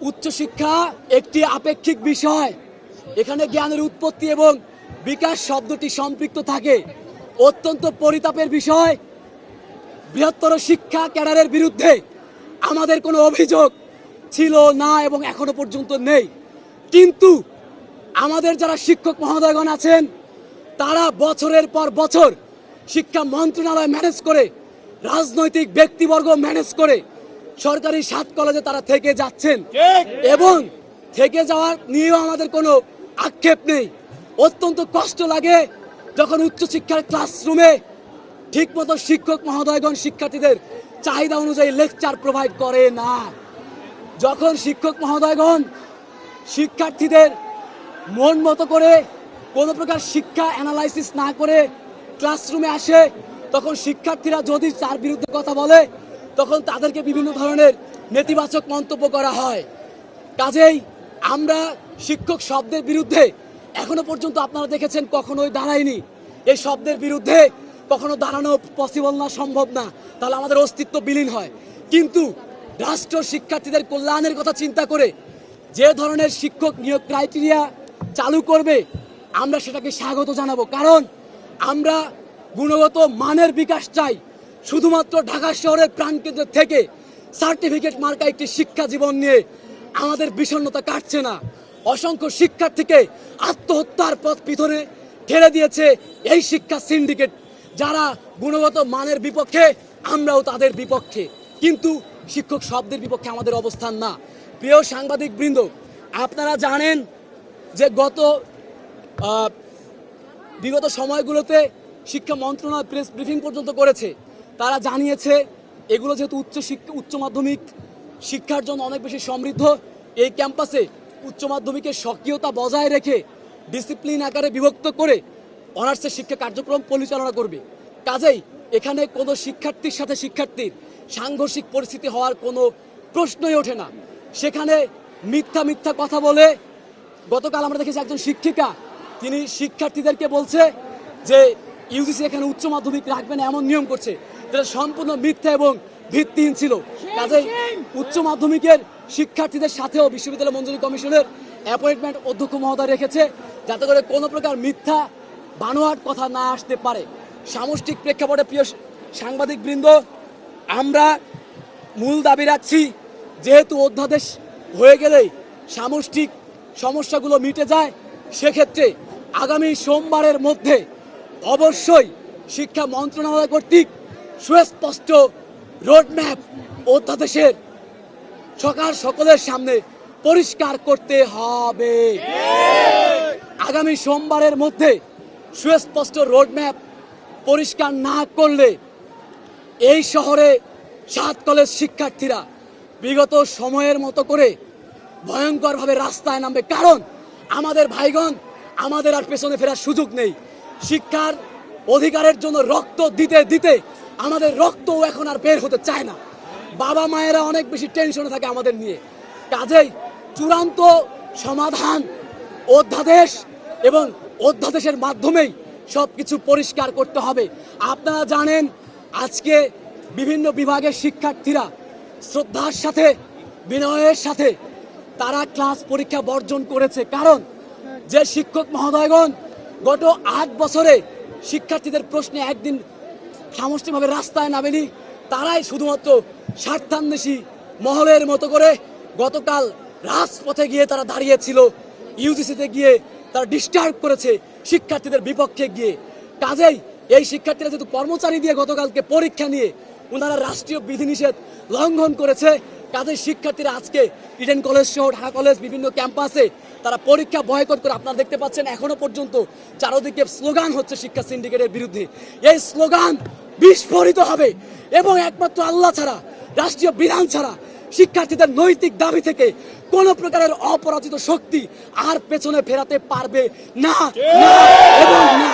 উচ্চশিক্ষা একটি আপেক্ষিক বিষয়। এখানে জ্ঞানের উৎপত্তি এবং বিকাশ শব্দটি সম্পৃক্ত থাকে। অত্যন্ত পরিতাপের বিষয়। বৃহত্তর শিক্ষা ক্যাডারের বিরুদ্ধে আমাদের কোনো অভিযোগ ছিল না এবং এখনও পর্যন্ত নেই। কিন্তু আমাদের যারা শিক্ষক মহোদয়গণ আছেন, তারা বছরের পর বছর শিক্ষা মন্ত্রণালয় ম্যানেজ করে, রাজনৈতিক ব্যক্তিবর্গ ম্যানেজ করে সরকারি সাত কলেজে তারা থেকে যাচ্ছেন। এবং থেকে যাওয়ার নিয়েও আমাদের কোনো আক্ষেপ নেই। অত্যন্ত কষ্ট লাগে যখন উচ্চশিক্ষার ক্লাসরুমে ঠিকমতো শিক্ষক মহোদয়গণ শিক্ষার্থীদের চাহিদা অনুযায়ী লেকচার প্রোভাইড করে না। যখন শিক্ষক মহোদয়গণ শিক্ষার্থীদের মন মতো করে কোনো প্রকার শিক্ষা অ্যানালাইসিস না করে ক্লাসরুমে আসে তখন শিক্ষার্থীরা যদি তার বিরুদ্ধে কথা বলে তখন তাদেরকে বিভিন্ন ধরনের নেতিবাচক মন্তব্য করা হয়। কাজেই আমরা শিক্ষক শব্দের বিরুদ্ধে এখনও পর্যন্ত আপনারা দেখেছেন কখনোই দাঁড়ায়নি। এই শব্দের বিরুদ্ধে কখনো দাঁড়ানো পসিবল না, সম্ভব না। তাহলে আমাদের অস্তিত্ব বিলীন হয়। কিন্তু রাষ্ট্র শিক্ষার্থীদের কল্যাণের কথা চিন্তা করে যে ধরনের শিক্ষক নিয়োগ ক্রাইটেরিয়া চালু করবে, আমরা সেটাকে স্বাগত জানাব। কারণ আমরা গুণগত মানের বিকাশ চাই। শুধুমাত্র ঢাকা শহরের প্রাণকেন্দ্র থেকে সার্টিফিকেট মার্কা একটি শিক্ষা জীবন নিয়ে আমাদের বিষণ্ণতা কাটছে না। অসংখ্য শিক্ষার্থীকে আত্মহত্যার পথ পিছনে ঠেলে দিয়েছে এই শিক্ষা সিন্ডিকেট। যারা গুণগত মানের বিপক্ষে, আমরাও তাদের বিপক্ষে। কিন্তু শিক্ষক শব্দের বিপক্ষে আমাদের অবস্থান না। প্রিয় সাংবাদিক বৃন্দ আপনারা জানেন যে গত বিগত সময়গুলোতে শিক্ষা মন্ত্রণালয় প্রেস ব্রিফিং পর্যন্ত করেছে। তারা জানিয়েছে, এগুলো যেহেতু উচ্চ শিক্ষা, উচ্চ মাধ্যমিক শিক্ষার জন্য অনেক বেশি সমৃদ্ধ, এই ক্যাম্পাসে উচ্চ মাধ্যমিকের সক্রিয়তা বজায় রেখে ডিসিপ্লিন আকারে বিভক্ত করে অনার্সের শিক্ষা কার্যক্রম পরিচালনা করবে। কাজেই এখানে কোনো শিক্ষার্থীর সাথে শিক্ষার্থীর সাংঘর্ষিক পরিস্থিতি হওয়ার কোনো প্রশ্নই ওঠে না। সেখানে মিথ্যা মিথ্যা কথা বলে গতকাল আমরা দেখেছি একজন শিক্ষিকা, তিনি শিক্ষার্থীদেরকে বলছে যে ইউজিসি এখানে উচ্চ মাধ্যমিক রাখবে না এমন নিয়ম করছে যেটা সম্পূর্ণ মিথ্যা এবং ভিত্তিহীন ছিল। কাজেই উচ্চ মাধ্যমিকের শিক্ষার্থীদের সাথেও বিশ্ববিদ্যালয় মঞ্জুরি কমিশনের অ্যাপয়েন্টমেন্ট অধ্যক্ষ মহোদয় রেখেছে যাতে করে কোনো প্রকার মিথ্যা বানোয়াট কথা না আসতে পারে। সামষ্টিক প্রেক্ষাপটে প্রিয় সাংবাদিক বৃন্দ আমরা মূল দাবি রাখছি যেহেতু অধ্যাদেশ হয়ে গেলেই সামষ্টিক সমস্যাগুলো মিটে যায় সেক্ষেত্রে আগামী সোমবারের মধ্যে অবশ্যই শিক্ষা মন্ত্রণালয় কর্তৃক সুস্পষ্ট রোডম্যাপ অধ্যাদেশের সকাল সকলের সামনে পরিষ্কার করতে হবে। আগামী সোমবারের মধ্যে সুস্পষ্ট রোডম্যাপ পরিষ্কার না করলে এই শহরে সাত কলেজ শিক্ষার্থীরা বিগত সময়ের মতো করে ভয়ঙ্করভাবে রাস্তায় নামবে। কারণ আমাদের ভাইগণ আমাদের আর পেছনে ফেরার সুযোগ নেই। শিক্ষার অধিকারের জন্য রক্ত দিতে দিতে আমাদের রক্তও এখন আর বের হতে চায় না। বাবা মায়েরা অনেক বেশি টেনশনে থাকে আমাদের নিয়ে। কাজেই চূড়ান্ত সমাধান অধ্যাদেশ এবং অধ্যাদেশের মাধ্যমেই সব কিছু পরিষ্কার করতে হবে। আপনারা জানেন, আজকে বিভিন্ন বিভাগের শিক্ষার্থীরা শ্রদ্ধার সাথে, বিনয়ের সাথে তারা ক্লাস পরীক্ষা বর্জন করেছে। কারণ যে শিক্ষক মহোদয়গণ গত আট বছরে শিক্ষার্থীদের প্রশ্নে একদিন সামষ্টিকভাবে রাস্তায় নামেনি, তারাই শুধুমাত্র স্বার্থান্বেষী মহলের মতো করে গতকাল রাজপথে গিয়ে তারা দাঁড়িয়েছিল ইউজিসিতে গিয়ে তারা ডিস্টার্ব করেছে শিক্ষার্থীদের বিপক্ষে গিয়ে। কাজেই এই শিক্ষার্থীরা যেহেতু কর্মচারী দিয়ে গতকালকে পরীক্ষা নিয়ে ওনারা রাষ্ট্রীয় বিধিনিষেধ লঙ্ঘন করেছে, কাজেই শিক্ষার্থীরা আজকে ইডেন কলেজ সহ, ঢাকা কলেজ বিভিন্ন ক্যাম্পাসে তারা পরীক্ষা বয়কট করে আপনারা দেখতে পাচ্ছেন এখনও পর্যন্ত চারদিকে স্লোগান হচ্ছে শিক্ষা সিন্ডিকেটের বিরুদ্ধে। এই স্লোগান বিস্ফোরিত হবে এবং একমাত্র আল্লাহ ছাড়া, রাষ্ট্রীয় বিধান ছাড়া শিক্ষার্থীদের নৈতিক দাবি থেকে কোন প্রকারের অপরাজিত শক্তি আর পেছনে ফেরাতে পারবে না এবং না।